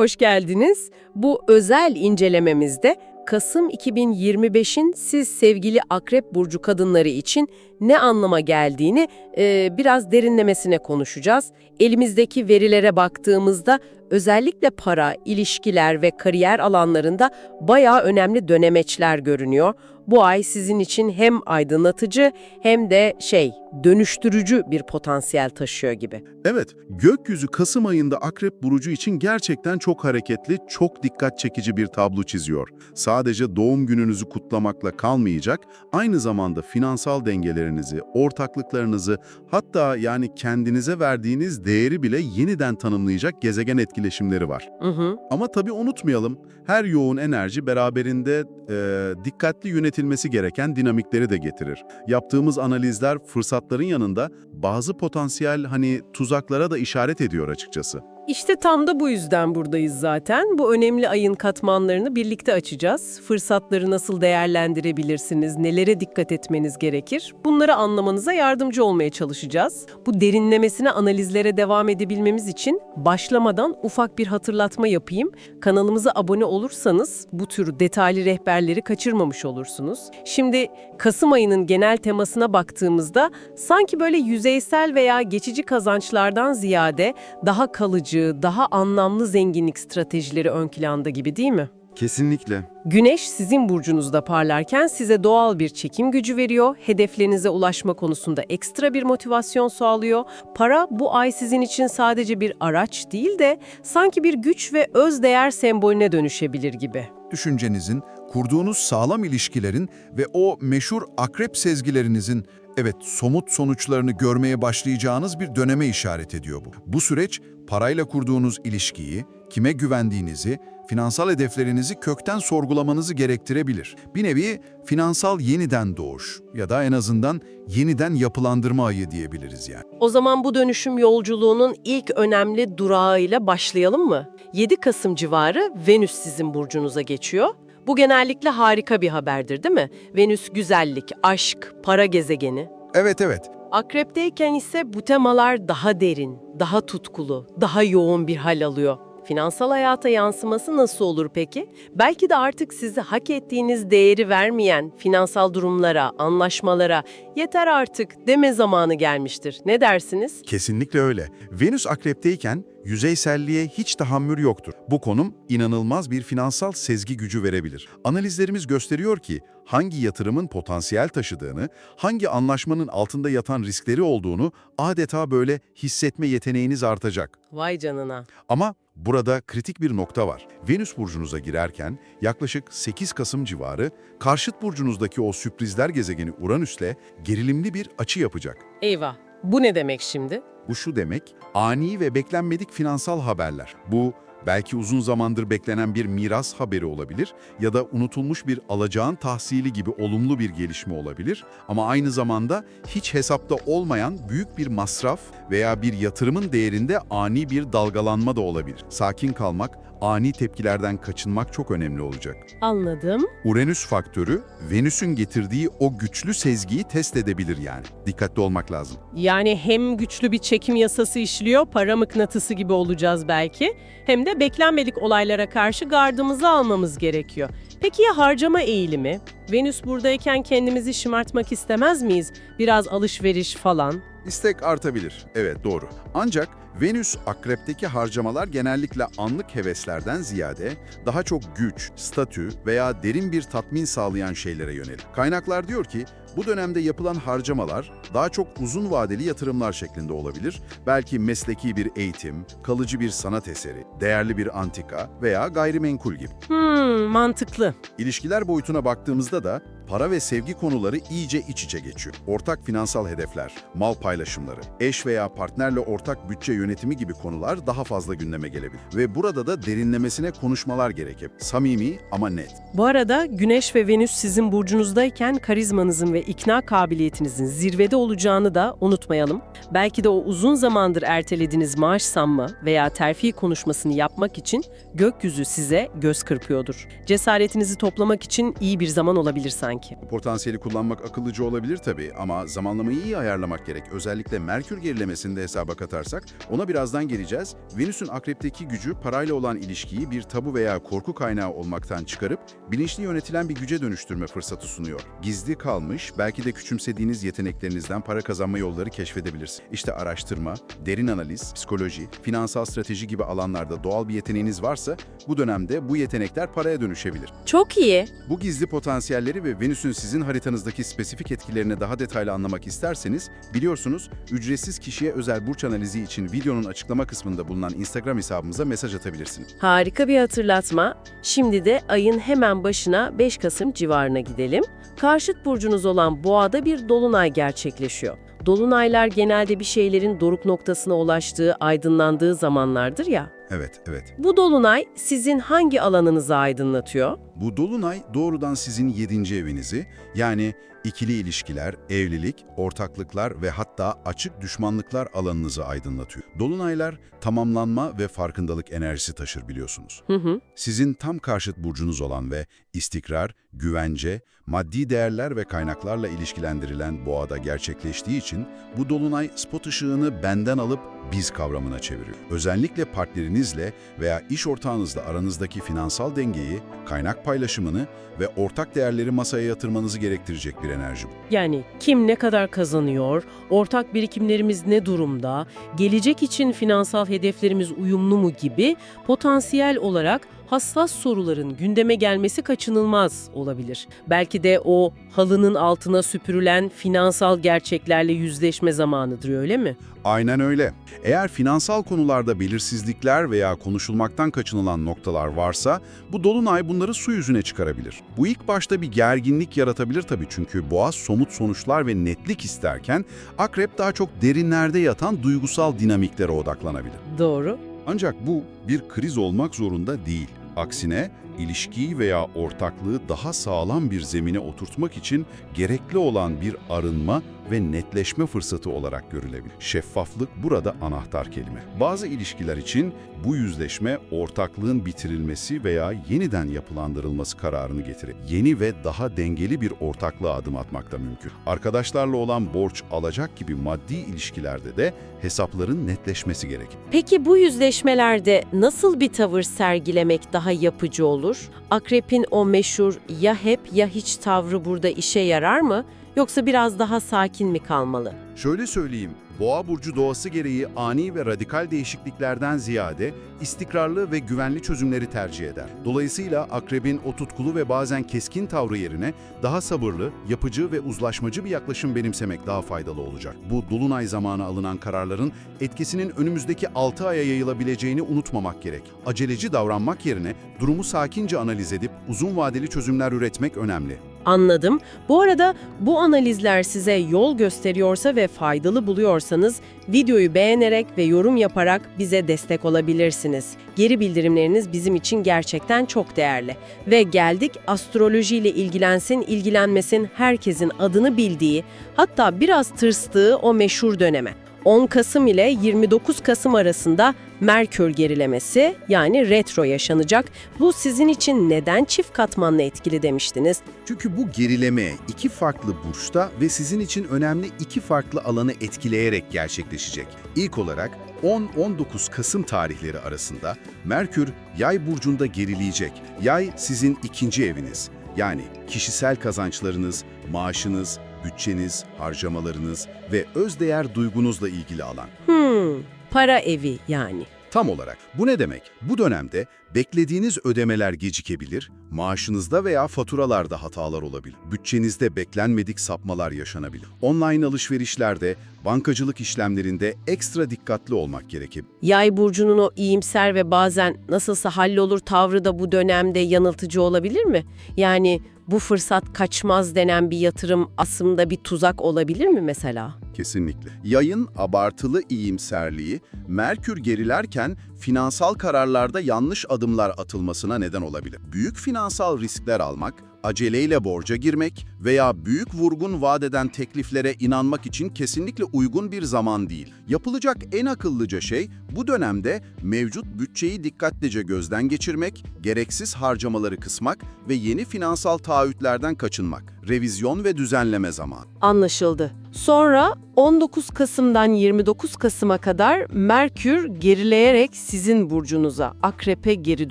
Hoş geldiniz. Bu özel incelememizde Kasım 2025'in siz sevgili Akrep Burcu kadınları için ne anlama geldiğini e, biraz derinlemesine konuşacağız. Elimizdeki verilere baktığımızda özellikle para, ilişkiler ve kariyer alanlarında bayağı önemli dönemeçler görünüyor. Bu ay sizin için hem aydınlatıcı hem de şey dönüştürücü bir potansiyel taşıyor gibi. Evet, gökyüzü Kasım ayında Akrep Burcu için gerçekten çok hareketli, çok dikkat çekici bir tablo çiziyor. Sadece doğum gününüzü kutlamakla kalmayacak, aynı zamanda finansal dengelerinizi, ortaklıklarınızı, hatta yani kendinize verdiğiniz değeri bile yeniden tanımlayacak gezegen etkileşimleri var. Hı hı. Ama tabii unutmayalım, her yoğun enerji beraberinde e, dikkatli yönetilmesi gereken dinamikleri de getirir. Yaptığımız analizler fırsatların yanında bazı potansiyel hani tuzaklara da işaret ediyor açıkçası. İşte tam da bu yüzden buradayız zaten. Bu önemli ayın katmanlarını birlikte açacağız. Fırsatları nasıl değerlendirebilirsiniz, nelere dikkat etmeniz gerekir? Bunları anlamanıza yardımcı olmaya çalışacağız. Bu derinlemesine analizlere devam edebilmemiz için başlamadan ufak bir hatırlatma yapayım. Kanalımıza abone olursanız bu tür detaylı rehberleri kaçırmamış olursunuz. Şimdi Kasım ayının genel temasına baktığımızda sanki böyle yüzeysel veya geçici kazançlardan ziyade daha kalıcı, daha anlamlı zenginlik stratejileri ön planda gibi değil mi? Kesinlikle. Güneş sizin burcunuzda parlarken size doğal bir çekim gücü veriyor, hedeflerinize ulaşma konusunda ekstra bir motivasyon sağlıyor. Para bu ay sizin için sadece bir araç değil de sanki bir güç ve özdeğer sembolüne dönüşebilir gibi. düşüncenizin, kurduğunuz sağlam ilişkilerin ve o meşhur akrep sezgilerinizin evet somut sonuçlarını görmeye başlayacağınız bir döneme işaret ediyor bu. Bu süreç parayla kurduğunuz ilişkiyi, kime güvendiğinizi, finansal hedeflerinizi kökten sorgulamanızı gerektirebilir. Bir nevi finansal yeniden doğuş ya da en azından yeniden yapılandırma ayı diyebiliriz yani. O zaman bu dönüşüm yolculuğunun ilk önemli durağıyla başlayalım mı? 7 Kasım civarı Venüs sizin burcunuza geçiyor. Bu genellikle harika bir haberdir değil mi? Venüs güzellik, aşk, para gezegeni. Evet evet, Akrepteyken ise bu temalar daha derin, daha tutkulu, daha yoğun bir hal alıyor. Finansal hayata yansıması nasıl olur peki? Belki de artık sizi hak ettiğiniz değeri vermeyen finansal durumlara, anlaşmalara yeter artık deme zamanı gelmiştir. Ne dersiniz? Kesinlikle öyle. Venüs akrepteyken yüzeyselliğe hiç tahammül yoktur. Bu konum inanılmaz bir finansal sezgi gücü verebilir. Analizlerimiz gösteriyor ki hangi yatırımın potansiyel taşıdığını, hangi anlaşmanın altında yatan riskleri olduğunu adeta böyle hissetme yeteneğiniz artacak. Vay canına. Ama burada kritik bir nokta var. Venüs burcunuza girerken yaklaşık 8 Kasım civarı karşıt burcunuzdaki o sürprizler gezegeni Uranüs'le gerilimli bir açı yapacak. Eyvah. Bu ne demek şimdi? Bu şu demek, ani ve beklenmedik finansal haberler. Bu belki uzun zamandır beklenen bir miras haberi olabilir ya da unutulmuş bir alacağın tahsili gibi olumlu bir gelişme olabilir. Ama aynı zamanda hiç hesapta olmayan büyük bir masraf veya bir yatırımın değerinde ani bir dalgalanma da olabilir. Sakin kalmak, ani tepkilerden kaçınmak çok önemli olacak. Anladım. Uranüs faktörü, Venüs'ün getirdiği o güçlü sezgiyi test edebilir yani. Dikkatli olmak lazım. Yani hem güçlü bir çekim yasası işliyor, para mıknatısı gibi olacağız belki, hem de beklenmedik olaylara karşı gardımızı almamız gerekiyor. Peki ya harcama eğilimi? Venüs buradayken kendimizi şımartmak istemez miyiz? Biraz alışveriş falan. İstek artabilir. Evet doğru. Ancak Venüs akrepteki harcamalar genellikle anlık heveslerden ziyade daha çok güç, statü veya derin bir tatmin sağlayan şeylere yönelir. Kaynaklar diyor ki bu dönemde yapılan harcamalar daha çok uzun vadeli yatırımlar şeklinde olabilir. Belki mesleki bir eğitim, kalıcı bir sanat eseri, değerli bir antika veya gayrimenkul gibi. Hmm, mantıklı. İlişkiler boyutuna baktığımızda da para ve sevgi konuları iyice iç içe geçiyor. Ortak finansal hedefler, mal paylaşımları, eş veya partnerle ortak bütçe yönetimi gibi konular daha fazla gündeme gelebilir. Ve burada da derinlemesine konuşmalar gerekir. Samimi ama net. Bu arada Güneş ve Venüs sizin burcunuzdayken karizmanızın ve ikna kabiliyetinizin zirvede olacağını da unutmayalım. Belki de o uzun zamandır ertelediğiniz maaş zammı veya terfi konuşmasını yapmak için gökyüzü size göz kırpıyordur. Cesaretinizi toplamak için iyi bir zaman olabilir sanki. Potansiyeli kullanmak akıllıca olabilir tabii ama zamanlamayı iyi ayarlamak gerek. Özellikle Merkür gerilemesini de hesaba katarsak ona birazdan geleceğiz. Venüs'ün akrepteki gücü parayla olan ilişkiyi bir tabu veya korku kaynağı olmaktan çıkarıp bilinçli yönetilen bir güce dönüştürme fırsatı sunuyor. Gizli kalmış, belki de küçümsediğiniz yeteneklerinizden para kazanma yolları keşfedebilirsiniz. İşte araştırma, derin analiz, psikoloji, finansal strateji gibi alanlarda doğal bir yeteneğiniz varsa bu dönemde bu yetenekler paraya dönüşebilir. Çok iyi. Bu gizli potansiyelleri ve Venüs'ün sizin haritanızdaki spesifik etkilerini daha detaylı anlamak isterseniz, biliyorsunuz ücretsiz kişiye özel burç analizi için videonun açıklama kısmında bulunan Instagram hesabımıza mesaj atabilirsiniz. Harika bir hatırlatma. Şimdi de ayın hemen başına 5 Kasım civarına gidelim. Karşıt burcunuz olan Boğa'da bir dolunay gerçekleşiyor. Dolunaylar genelde bir şeylerin doruk noktasına ulaştığı, aydınlandığı zamanlardır ya. Evet, evet. Bu dolunay sizin hangi alanınızı aydınlatıyor? Bu dolunay doğrudan sizin 7. evinizi, yani ikili ilişkiler, evlilik, ortaklıklar ve hatta açık düşmanlıklar alanınızı aydınlatıyor. Dolunaylar tamamlanma ve farkındalık enerjisi taşır biliyorsunuz. Hı hı. Sizin tam karşıt burcunuz olan ve istikrar, güvence, maddi değerler ve kaynaklarla ilişkilendirilen boğada gerçekleştiği için bu dolunay spot ışığını benden alıp biz kavramına çeviriyor. Özellikle partnerinizle veya iş ortağınızla aranızdaki finansal dengeyi, kaynak paylaşımını ve ortak değerleri masaya yatırmanızı gerektirecek bir enerji bu. Yani kim ne kadar kazanıyor, ortak birikimlerimiz ne durumda, gelecek için finansal hedeflerimiz uyumlu mu gibi potansiyel olarak hassas soruların gündeme gelmesi kaçınılmaz olabilir. Belki de o halının altına süpürülen finansal gerçeklerle yüzleşme zamanıdır öyle mi? Aynen öyle. Eğer finansal konularda belirsizlikler veya konuşulmaktan kaçınılan noktalar varsa, bu dolunay bunları su yüzüne çıkarabilir. Bu ilk başta bir gerginlik yaratabilir tabii çünkü boğa somut sonuçlar ve netlik isterken, akrep daha çok derinlerde yatan duygusal dinamiklere odaklanabilir. Doğru. Ancak bu bir kriz olmak zorunda değil. Aksine ilişkiyi veya ortaklığı daha sağlam bir zemine oturtmak için gerekli olan bir arınma ve netleşme fırsatı olarak görülebilir. Şeffaflık burada anahtar kelime. Bazı ilişkiler için bu yüzleşme ortaklığın bitirilmesi veya yeniden yapılandırılması kararını getirir. Yeni ve daha dengeli bir ortaklığa adım atmak da mümkün. Arkadaşlarla olan borç alacak gibi maddi ilişkilerde de hesapların netleşmesi gerekir. Peki bu yüzleşmelerde nasıl bir tavır sergilemek daha yapıcı olur? Akrep'in o meşhur ya hep ya hiç tavrı burada işe yarar mı? Yoksa biraz daha sakin mi kalmalı? Şöyle söyleyeyim, Boğa burcu doğası gereği ani ve radikal değişikliklerden ziyade istikrarlı ve güvenli çözümleri tercih eder. Dolayısıyla akrebin o tutkulu ve bazen keskin tavrı yerine daha sabırlı, yapıcı ve uzlaşmacı bir yaklaşım benimsemek daha faydalı olacak. Bu dolunay zamanı alınan kararların etkisinin önümüzdeki 6 aya yayılabileceğini unutmamak gerek. Aceleci davranmak yerine durumu sakince analiz edip uzun vadeli çözümler üretmek önemli. Anladım. Bu arada bu analizler size yol gösteriyorsa ve faydalı buluyorsanız videoyu beğenerek ve yorum yaparak bize destek olabilirsiniz. Geri bildirimleriniz bizim için gerçekten çok değerli. Ve geldik astrolojiyle ilgilensin, ilgilenmesin herkesin adını bildiği, hatta biraz tırstığı o meşhur döneme. 10 Kasım ile 29 Kasım arasında Merkür gerilemesi yani retro yaşanacak. Bu sizin için neden çift katmanlı etkili demiştiniz? Çünkü bu gerileme iki farklı burçta ve sizin için önemli iki farklı alanı etkileyerek gerçekleşecek. İlk olarak 10-19 Kasım tarihleri arasında Merkür Yay burcunda gerileyecek. Yay sizin ikinci eviniz. Yani kişisel kazançlarınız, maaşınız, bütçeniz, harcamalarınız ve özdeğer duygunuzla ilgili alan. Hmm, para evi yani. Tam olarak. Bu ne demek? Bu dönemde beklediğiniz ödemeler gecikebilir, maaşınızda veya faturalarda hatalar olabilir. Bütçenizde beklenmedik sapmalar yaşanabilir. Online alışverişlerde, bankacılık işlemlerinde ekstra dikkatli olmak gerekir. Yay burcunun o iyimser ve bazen nasılsa hallolur tavrı da bu dönemde yanıltıcı olabilir mi? Yani bu fırsat kaçmaz denen bir yatırım aslında bir tuzak olabilir mi mesela? Kesinlikle. Yayın abartılı iyimserliği, Merkür gerilerken finansal kararlarda yanlış adımlar atılmasına neden olabilir. Büyük finansal riskler almak, aceleyle borca girmek veya büyük vurgun vaat eden tekliflere inanmak için kesinlikle uygun bir zaman değil. Yapılacak en akıllıca şey bu dönemde mevcut bütçeyi dikkatlice gözden geçirmek, gereksiz harcamaları kısmak ve yeni finansal taahhütlerden kaçınmak. Revizyon ve düzenleme zamanı. Anlaşıldı. Sonra 19 Kasım'dan 29 Kasım'a kadar Merkür gerileyerek sizin burcunuza, Akrep'e geri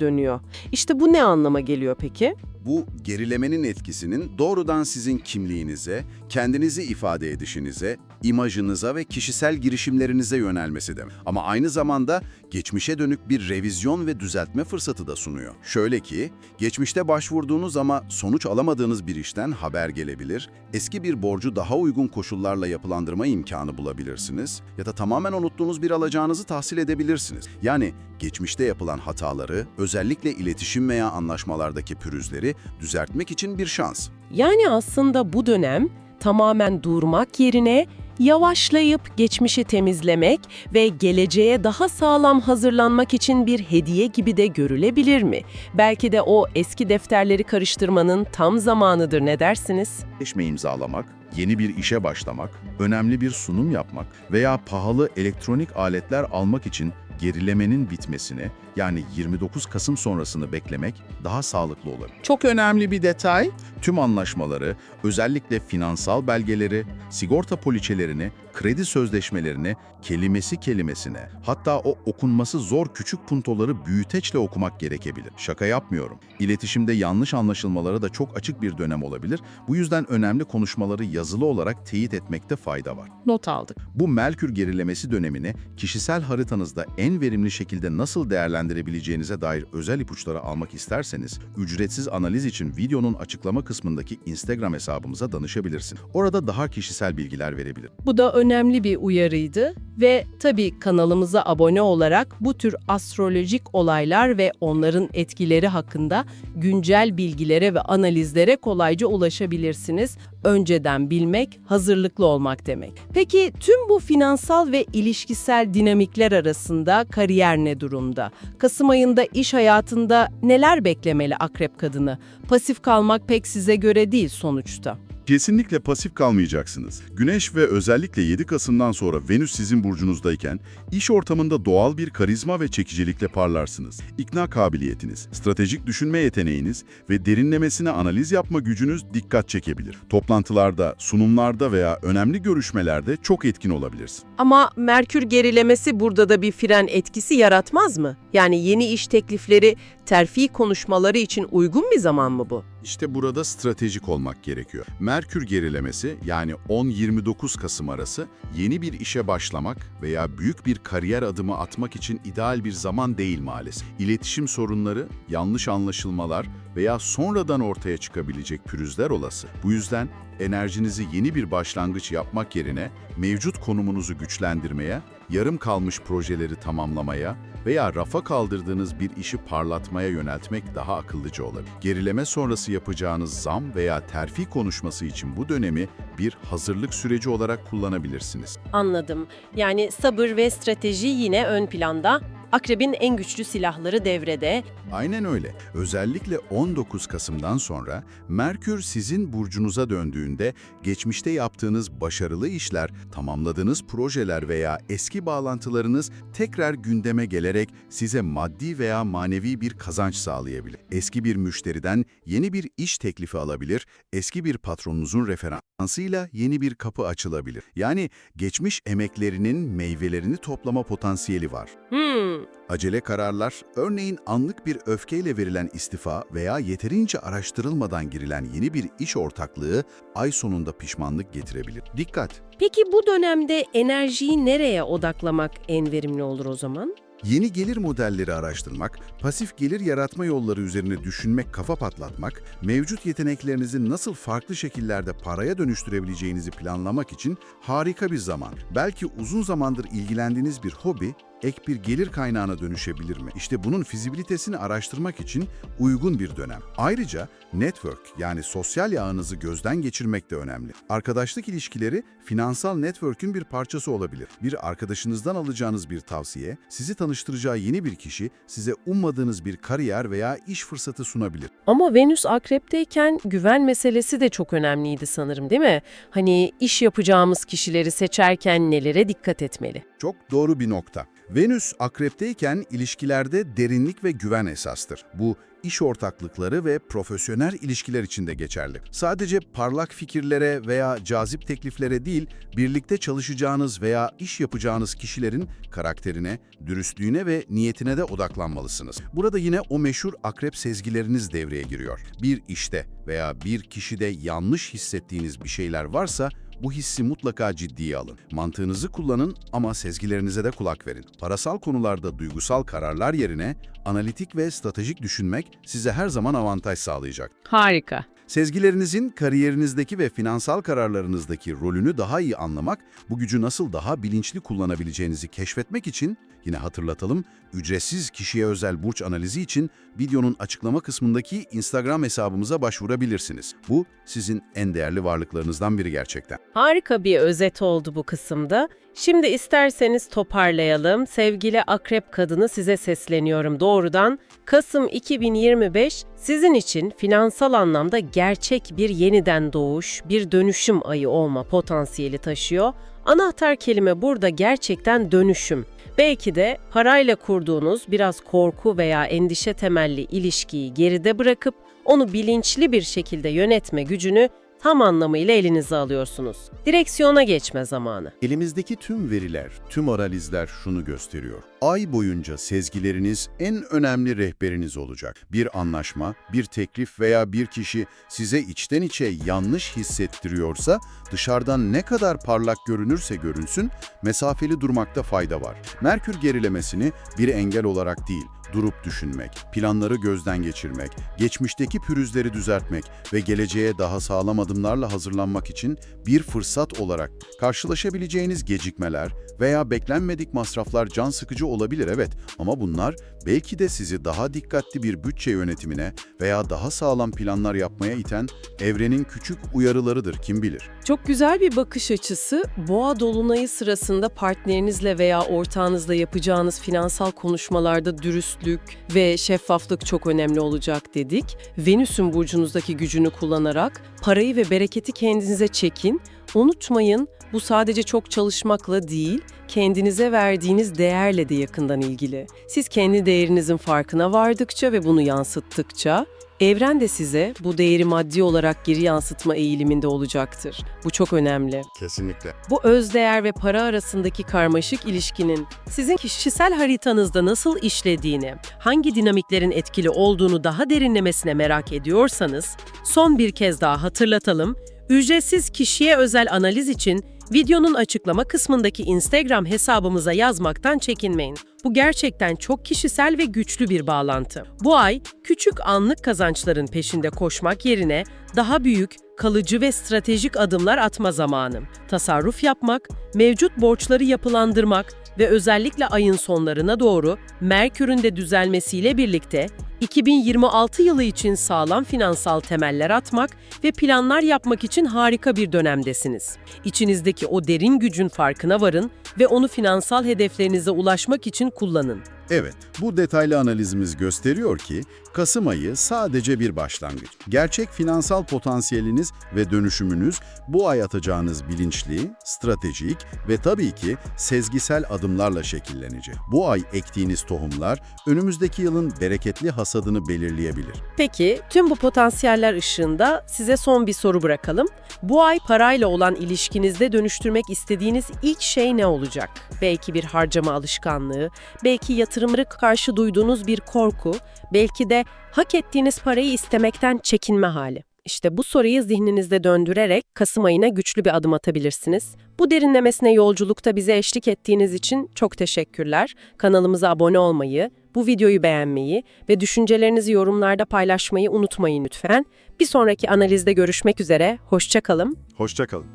dönüyor. İşte bu ne anlama geliyor peki? Bu gerilemenin etkisinin doğrudan sizin kimliğinize, kendinizi ifade edişinize, imajınıza ve kişisel girişimlerinize yönelmesi demek. Ama aynı zamanda geçmişe dönük bir revizyon ve düzeltme fırsatı da sunuyor. Şöyle ki, geçmişte başvurduğunuz ama sonuç alamadığınız bir işten haber gelebilir, eski bir borcu daha uygun koşullarla yapılandırma imkanı bulabilirsiniz ya da tamamen unuttuğunuz bir alacağınızı tahsil edebilirsiniz. Yani geçmişte yapılan hataları, özellikle iletişim veya anlaşmalardaki pürüzleri düzeltmek için bir şans. Yani aslında bu dönem tamamen durmak yerine yavaşlayıp geçmişi temizlemek ve geleceğe daha sağlam hazırlanmak için bir hediye gibi de görülebilir mi? Belki de o eski defterleri karıştırmanın tam zamanıdır ne dersiniz? Sözleşme imzalamak, yeni bir işe başlamak, önemli bir sunum yapmak veya pahalı elektronik aletler almak için gerilemenin bitmesini yani 29 Kasım sonrasını beklemek daha sağlıklı olabilir. Çok önemli bir detay, tüm anlaşmaları, özellikle finansal belgeleri, sigorta poliçelerini, kredi sözleşmelerini kelimesi kelimesine, hatta o okunması zor küçük puntoları büyüteçle okumak gerekebilir. Şaka yapmıyorum. İletişimde yanlış anlaşılmalara da çok açık bir dönem olabilir. Bu yüzden önemli konuşmaları yazılı olarak teyit etmekte fayda var. Not aldık. Bu Merkür gerilemesi dönemini kişisel haritanızda en verimli şekilde nasıl değerlendirebileceğinize dair özel ipuçları almak isterseniz, ücretsiz analiz için videonun açıklama kısmındaki Instagram hesabımıza danışabilirsin. Orada daha kişisel bilgiler verebilirim. Bu da önemli bir uyarıydı ve tabii kanalımıza abone olarak bu tür astrolojik olaylar ve onların etkileri hakkında güncel bilgilere ve analizlere kolayca ulaşabilirsiniz. Önceden bilmek, hazırlıklı olmak demek. Peki tüm bu finansal ve ilişkisel dinamikler arasında kariyer ne durumda? Kasım ayında iş hayatında neler beklemeli akrep kadını? Pasif kalmak pek size göre değil sonuçta. Kesinlikle pasif kalmayacaksınız. Güneş ve özellikle 7 Kasım'dan sonra Venüs sizin burcunuzdayken iş ortamında doğal bir karizma ve çekicilikle parlarsınız. İkna kabiliyetiniz, stratejik düşünme yeteneğiniz ve derinlemesine analiz yapma gücünüz dikkat çekebilir. Toplantılarda, sunumlarda veya önemli görüşmelerde çok etkin olabilirsiniz. Ama Merkür gerilemesi burada da bir fren etkisi yaratmaz mı? Yani yeni iş teklifleri, terfi konuşmaları için uygun bir zaman mı bu? İşte burada stratejik olmak gerekiyor. Merkür gerilemesi yani 10-29 Kasım arası yeni bir işe başlamak veya büyük bir kariyer adımı atmak için ideal bir zaman değil maalesef. İletişim sorunları, yanlış anlaşılmalar veya sonradan ortaya çıkabilecek pürüzler olası. Bu yüzden enerjinizi yeni bir başlangıç yapmak yerine mevcut konumunuzu güçlendirmeye, yarım kalmış projeleri tamamlamaya veya rafa kaldırdığınız bir işi parlatmaya yöneltmek daha akıllıca olabilir. Gerileme sonrası yapacağınız zam veya terfi konuşması için bu dönemi bir hazırlık süreci olarak kullanabilirsiniz. Anladım. Yani sabır ve strateji yine ön planda. Akrebin en güçlü silahları devrede. Aynen öyle. Özellikle 19 Kasım'dan sonra Merkür sizin burcunuza döndüğünde geçmişte yaptığınız başarılı işler, tamamladığınız projeler veya eski bağlantılarınız tekrar gündeme gelerek size maddi veya manevi bir kazanç sağlayabilir. Eski bir müşteriden yeni bir iş teklifi alabilir, eski bir patronunuzun referansıyla yeni bir kapı açılabilir. Yani geçmiş emeklerinin meyvelerini toplama potansiyeli var. Hmm, Acele kararlar, örneğin anlık bir öfkeyle verilen istifa veya yeterince araştırılmadan girilen yeni bir iş ortaklığı ay sonunda pişmanlık getirebilir. Dikkat! Peki bu dönemde enerjiyi nereye odaklamak en verimli olur o zaman? Yeni gelir modelleri araştırmak, pasif gelir yaratma yolları üzerine düşünmek, kafa patlatmak, mevcut yeteneklerinizi nasıl farklı şekillerde paraya dönüştürebileceğinizi planlamak için harika bir zaman. Belki uzun zamandır ilgilendiğiniz bir hobi ek bir gelir kaynağına dönüşebilir mi? İşte bunun fizibilitesini araştırmak için uygun bir dönem. Ayrıca network yani sosyal yağınızı gözden geçirmek de önemli. Arkadaşlık ilişkileri finansal network'ün bir parçası olabilir. Bir arkadaşınızdan alacağınız bir tavsiye, sizi tanıştıracağı yeni bir kişi size ummadığınız bir kariyer veya iş fırsatı sunabilir. Ama Venüs akrepteyken güven meselesi de çok önemliydi sanırım değil mi? Hani iş yapacağımız kişileri seçerken nelere dikkat etmeli? Çok doğru bir nokta. Venüs akrepteyken ilişkilerde derinlik ve güven esastır. Bu iş ortaklıkları ve profesyonel ilişkiler için de geçerli. Sadece parlak fikirlere veya cazip tekliflere değil, birlikte çalışacağınız veya iş yapacağınız kişilerin karakterine, dürüstlüğüne ve niyetine de odaklanmalısınız. Burada yine o meşhur akrep sezgileriniz devreye giriyor. Bir işte veya bir kişide yanlış hissettiğiniz bir şeyler varsa bu hissi mutlaka ciddiye alın. Mantığınızı kullanın ama sezgilerinize de kulak verin. Parasal konularda duygusal kararlar yerine analitik ve stratejik düşünmek size her zaman avantaj sağlayacak. Harika. Sezgilerinizin kariyerinizdeki ve finansal kararlarınızdaki rolünü daha iyi anlamak, bu gücü nasıl daha bilinçli kullanabileceğinizi keşfetmek için yine hatırlatalım, ücretsiz kişiye özel burç analizi için videonun açıklama kısmındaki Instagram hesabımıza başvurabilirsiniz. Bu sizin en değerli varlıklarınızdan biri gerçekten. Harika bir özet oldu bu kısımda. Şimdi isterseniz toparlayalım. Sevgili akrep kadını size sesleniyorum doğrudan. Kasım 2025 sizin için finansal anlamda gerçek bir yeniden doğuş, bir dönüşüm ayı olma potansiyeli taşıyor. Anahtar kelime burada gerçekten dönüşüm. Belki de parayla kurduğunuz biraz korku veya endişe temelli ilişkiyi geride bırakıp onu bilinçli bir şekilde yönetme gücünü tam anlamıyla elinize alıyorsunuz. Direksiyona geçme zamanı. Elimizdeki tüm veriler, tüm analizler şunu gösteriyor. Ay boyunca sezgileriniz en önemli rehberiniz olacak. Bir anlaşma, bir teklif veya bir kişi size içten içe yanlış hissettiriyorsa, dışarıdan ne kadar parlak görünürse görünsün, mesafeli durmakta fayda var. Merkür gerilemesini bir engel olarak değil, durup düşünmek, planları gözden geçirmek, geçmişteki pürüzleri düzeltmek ve geleceğe daha sağlam adımlarla hazırlanmak için bir fırsat olarak karşılaşabileceğiniz gecikmeler veya beklenmedik masraflar can sıkıcı olabilir evet. Ama bunlar belki de sizi daha dikkatli bir bütçe yönetimine veya daha sağlam planlar yapmaya iten evrenin küçük uyarılarıdır kim bilir. Çok güzel bir bakış açısı. Boğa dolunayı sırasında partnerinizle veya ortağınızla yapacağınız finansal konuşmalarda dürüstlük ve şeffaflık çok önemli olacak dedik. Venüs'ün burcunuzdaki gücünü kullanarak parayı ve bereketi kendinize çekin. Unutmayın bu sadece çok çalışmakla değil, kendinize verdiğiniz değerle de yakından ilgili. Siz kendi değerinizin farkına vardıkça ve bunu yansıttıkça Evren de size bu değeri maddi olarak geri yansıtma eğiliminde olacaktır. Bu çok önemli. Kesinlikle. Bu özdeğer ve para arasındaki karmaşık ilişkinin sizin kişisel haritanızda nasıl işlediğini, hangi dinamiklerin etkili olduğunu daha derinlemesine merak ediyorsanız, son bir kez daha hatırlatalım. Ücretsiz kişiye özel analiz için videonun açıklama kısmındaki Instagram hesabımıza yazmaktan çekinmeyin. Bu gerçekten çok kişisel ve güçlü bir bağlantı. Bu ay küçük anlık kazançların peşinde koşmak yerine daha büyük, kalıcı ve stratejik adımlar atma zamanı. Tasarruf yapmak, mevcut borçları yapılandırmak ve özellikle ayın sonlarına doğru Merkür'ün de düzelmesiyle birlikte 2026 yılı için sağlam finansal temeller atmak ve planlar yapmak için harika bir dönemdesiniz. İçinizdeki o derin gücün farkına varın ve onu finansal hedeflerinize ulaşmak için kullanın. Evet, bu detaylı analizimiz gösteriyor ki Kasım ayı sadece bir başlangıç. Gerçek finansal potansiyeliniz ve dönüşümünüz bu ay atacağınız bilinçli, stratejik ve tabii ki sezgisel adımlarla şekillenecek. Bu ay ektiğiniz tohumlar önümüzdeki yılın bereketli hasadını belirleyebilir. Peki, tüm bu potansiyeller ışığında size son bir soru bırakalım. Bu ay parayla olan ilişkinizde dönüştürmek istediğiniz ilk şey ne olacak? Belki bir harcama alışkanlığı, belki yatırımlara karşı duyduğunuz bir korku, belki de hak ettiğiniz parayı istemekten çekinme hali. İşte bu soruyu zihninizde döndürerek Kasım ayına güçlü bir adım atabilirsiniz. Bu derinlemesine yolculukta bize eşlik ettiğiniz için çok teşekkürler. Kanalımıza abone olmayı, bu videoyu beğenmeyi ve düşüncelerinizi yorumlarda paylaşmayı unutmayın lütfen. Bir sonraki analizde görüşmek üzere, hoşça kalın. Hoşçakalın.